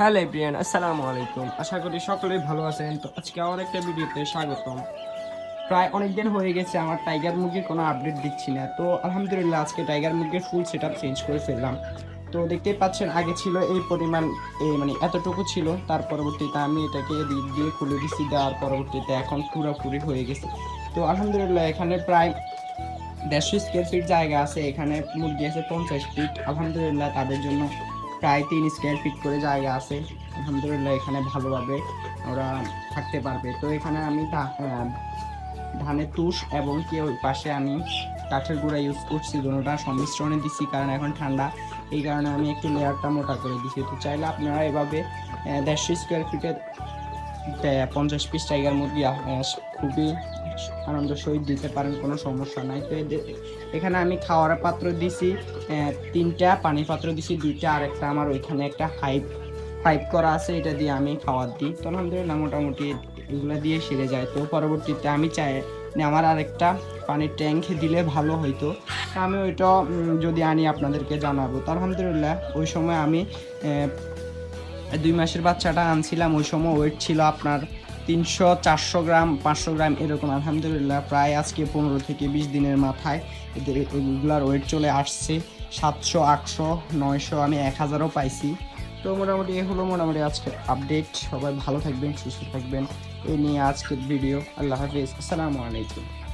Hello everyone আসসালামু আলাইকুম। আশা করি সকলেই ভালো আছেন। তো আজকে আবার একটা ভিডিওতে স্বাগতম। প্রায় অনেক দিন হয়ে গেছে আমার টাইগার মুরগির কোনো আপডেট দিচ্ছি না। তো আলহামদুলিল্লাহ, আজকে টাইগার মুরগির ফুল সেট চেঞ্জ করে ফেললাম। তো দেখতেই পাচ্ছেন, আগে ছিল এই পরিমাণ, এই মানে এতটুকু ছিল। তার পরবর্তীতে আমি এটাকে দিক দিয়ে খুলে দিচ্ছি দেওয়ার পরবর্তীতে এখন পুরোপুরি হয়ে গেছে। তো আলহামদুলিল্লাহ, এখানে প্রায় দেড়শো স্কোয়ার ফিট জায়গা আছে। এখানে মুরগি আছে পঞ্চাশ ফিট আলহামদুলিল্লাহ, তাদের জন্য প্রায় তিন স্কোয়ার ফিট করে জায়গা আছে। আলহামদুলিল্লাহ, এখানে ভালোভাবে ওরা থাকতে পারবে। তো এখানে আমি ধানের তুষ এবং কি ওই পাশে আমি কাঠের গুঁড়া ইউজ করছি দুটোটা সংমিশ্রণে দিচ্ছি কারণ এখন ঠান্ডা। এই কারণে আমি একটু লেয়ারটা মোটা করে দিচ্ছি তো চাইলে আপনারা এভাবে দেড়শো স্কোয়ার ফিটের পঞ্চাশ পিস টাইগার মুরগি খুবই আনন্দ সহিত দিতে পারেন, কোনো সমস্যা নাই। তো এখানে আমি খাওয়ার পাত্র দিছি তিনটা, পানির পাত্র দিছি, দুইটা, আর একটা আমার ওইখানে একটা হাইপ পাইপ করা আছে, এটা দিয়ে আমি খাবার দিই। তো আলহামদুলিল্লাহ মোটামুটি এগুলো দিয়ে সেরে যায়। তো পরবর্তীতে আমি চাই যে আমার আরেকটা পানির ট্যাঙ্ক দিলে ভালো হইতো। আমি ওইটা যদি আনি আপনাদেরকে জানাব। তো আলহামদুলিল্লাহ ওই সময় আমি দুই মাসের বাচ্চাটা আনছিলাম, ওই সময় ওয়েট ছিল আপনার তিনশো, চারশো গ্রাম, পাঁচশো গ্রাম এরকম আলহামদুলিল্লাহ। প্রায় আজকে পনেরো থেকে বিশ দিনের মাথায় এদের এগুলার ওয়েট চলে আসছে সাতশো, আটশো, নয়শো, আমি এক হাজারও পাইছি। তো মোটামুটি এ হলো মোটামুটি আজকের আপডেট সবাই ভালো থাকবেন, সুস্থ থাকবেন। এ নিয়ে আজকের ভিডিও আল্লাহ হাফিজ। আসসালামু আলাইকুম।